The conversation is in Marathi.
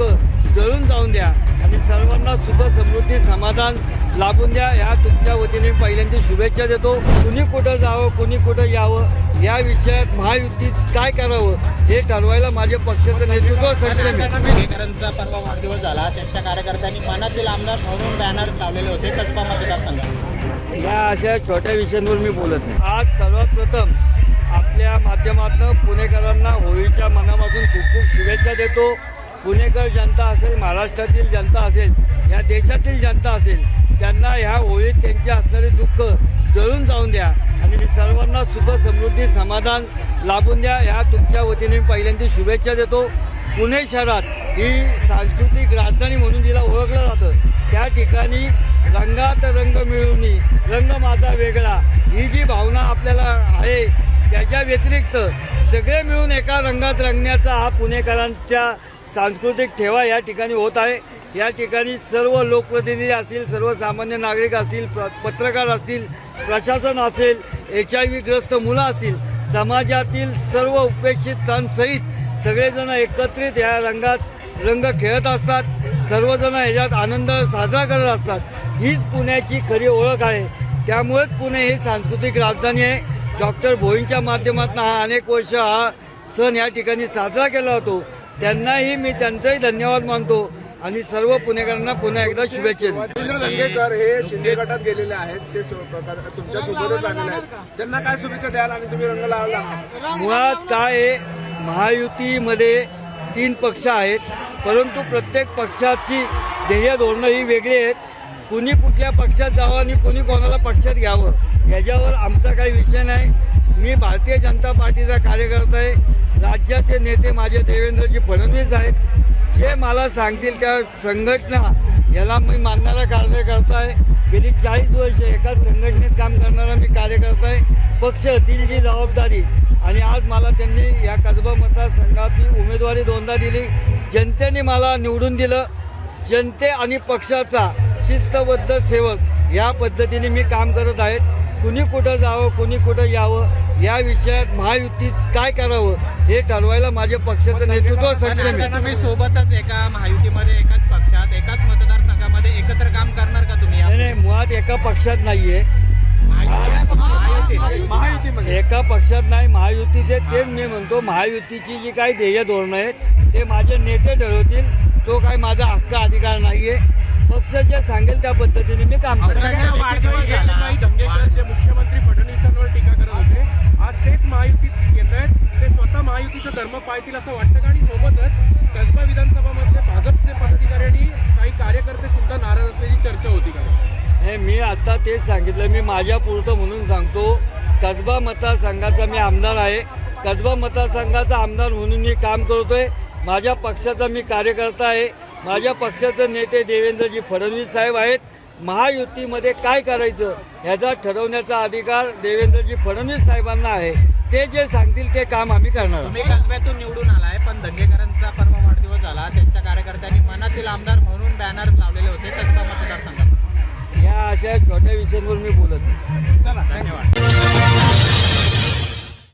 दुःख जळून जाऊन द्या. आणि सर्वांना सुख समृद्धी समाधान लाभून द्या. ह्या तुमच्या वतीने पहिल्यांदा शुभेच्छा देतो. कुणी कुठं जावं कुणी कुठं यावं या विषयात महायुतीत काय करावं हे ठरवायला माझे पक्षाचं नेतृत्व सक्षम आहे. दंगेकरांचा परवा वाढदिवस झाला. त्यांच्या कार्यकर्त्यांनी मनातील आमदार म्हणून बॅनर लावलेले होते. कसबा मतदारसंघात. या अशा छोट्या विषयांवर मी बोलत नाही. आज सर्वात प्रथम आपल्या माध्यमातून पुणेकरांना होळीच्या मनापासून खूप खूप शुभेच्छा देतो. पुणेकर जनता असेल महाराष्ट्रातील जनता असेल या देशातील जनता असेल त्यांना ह्या होळीत त्यांचे असणारे दुःख जळून जाऊन द्या. आणि सर्वांना सुख समृद्धी समाधान लाभून द्या. ह्या तुमच्या वतीने पहिल्यांदा शुभेच्छा देतो. पुणे शहरात ही सांस्कृतिक राजधानी म्हणून जिला ओळखलं जातं. त्या ठिकाणी रंगात रंग मिळवणी रंग माझा वेगळा. ही जी भावना आपल्याला आहे त्याच्या व्यतिरिक्त सगळे मिळून एका रंगात रंगण्याचा हा पुणेकरांच्या सांस्कृतिक ठेवा या ठिकाणी होत आहे. या ठिकाणी सर्व लोकप्रतिनिधी असतील सर्वसामान्य नागरिक असतील पत्रकार असतील प्रशासन असेल एच आय व्ही ग्रस्त मुलं असतील समाजातील सर्व उपेक्षितांसहित सगळेजण एकत्रित या रंगात रंग खेळत असतात. सर्वजण ह्याच्यात आनंद साजरा करत असतात. हीच पुण्याची खरी ओळख आहे. त्यामुळेच पुणे ही सांस्कृतिक राजधानी आहे. डॉक्टर भोईंच्या माध्यमातून हा अनेक वर्ष हा सण या ठिकाणी साजरा केला जातो. त्यांनाही मी त्यांचाही धन्यवाद मानतो आणि सर्व पुणेकरांना पुन्हा एकदा शुभेच्छा देतो. रवींद्र दंगेकर हे शिंदे गटात गेलेले आहेत. ते तुमच्या सोबतच आलेले आहेत. त्यांना काय शुभेच्छा द्याल आणि तुम्ही रंग लावला? मुळात काय आहे महायुतीमध्ये तीन पक्ष आहेत परंतु प्रत्येक पक्षाची ध्येय धोरणं ही वेगळी आहेत. कुणी कुठल्या पक्षात जावं आणि कुणी कोणाला पक्षात घ्यावं याच्यावर आमचा काही विषय नाही. मी भारतीय जनता पार्टीचा कार्यकर्ता आहे. राज्याचे नेते माझे देवेंद्रजी फडणवीस आहेत. जे मला सांगतील त्या संघटना याला मी मानणारा कार्यकर्ता आहे. गेली चाळीस वर्ष एका संघटनेत काम करणारा मी कार्यकर्ता आहे. पक्ष दिलची जबाबदारी. आणि आज मला त्यांनी या कसबा मतदारसंघाची उमेदवारी दोनदा दिली. जनतेने मला निवडून दिलं. जनते आणि पक्षाचा शिस्तबद्ध सेवक या पद्धतीने मी काम करत आहेत. कुणी कुठं जावं कुणी कुठं यावं या विषयात महायुतीत काय करावं हे ठरवायला माझे पक्षाचं नेतृत्व सक्षम आहे. तुम्ही सोबतच एका महायुतीमध्ये एकाच पक्षात एकाच मतदारसंघामध्ये एकत्र काम करणार का तुम्ही? नाही नाही मुळात एका पक्षात नाहीये. एका पक्षात नाही महायुतीचे तेच मी म्हणतो महायुतीची जी काही ध्येय धोरणं आहेत ते माझे नेते ठरवतील. तो काही माझा हक्क अधिकार नाहीये. पक्ष जे सांगेल त्या पद्धतीने मी काम करेन महायुतीचं असं वाटतं का? आणि सोबतच कसबा विधानसभामधले भाजपचे पदाधिकारी आणि काही कार्यकर्ते सुद्धा नाराज असल्याची चर्चा होती का? हे मी आता तेच सांगितलं. मी माझ्या पुरतं म्हणून सांगतो कसबा मतदारसंघाचा मी आमदार आहे. कसबा मतदारसंघाचा आमदार म्हणून मी काम करतोय. माझ्या पक्षाचा मी कार्यकर्ता आहे. माझ्या पक्षाचे नेते देवेंद्रजी फडणवीस साहेब आहेत. महायुतीमध्ये काय करायचं ह्याचा ठरवण्याचा अधिकार देवेंद्रजी फडणवीस साहेबांना आहे. ते जे सांगतील ते काम आम्ही करणार. तुम्ही कसब्यातून निवडून आलाय पण दंगेकरांचा परवा वाढदिवस झाला. त्यांच्या कार्यकर्त्यांनी मनातील आमदार म्हणून बॅनर लावलेले होते. कसबा मतदारसंघात या अशा छोट्या विषयांवर मी बोलत नाही. चला धन्यवाद.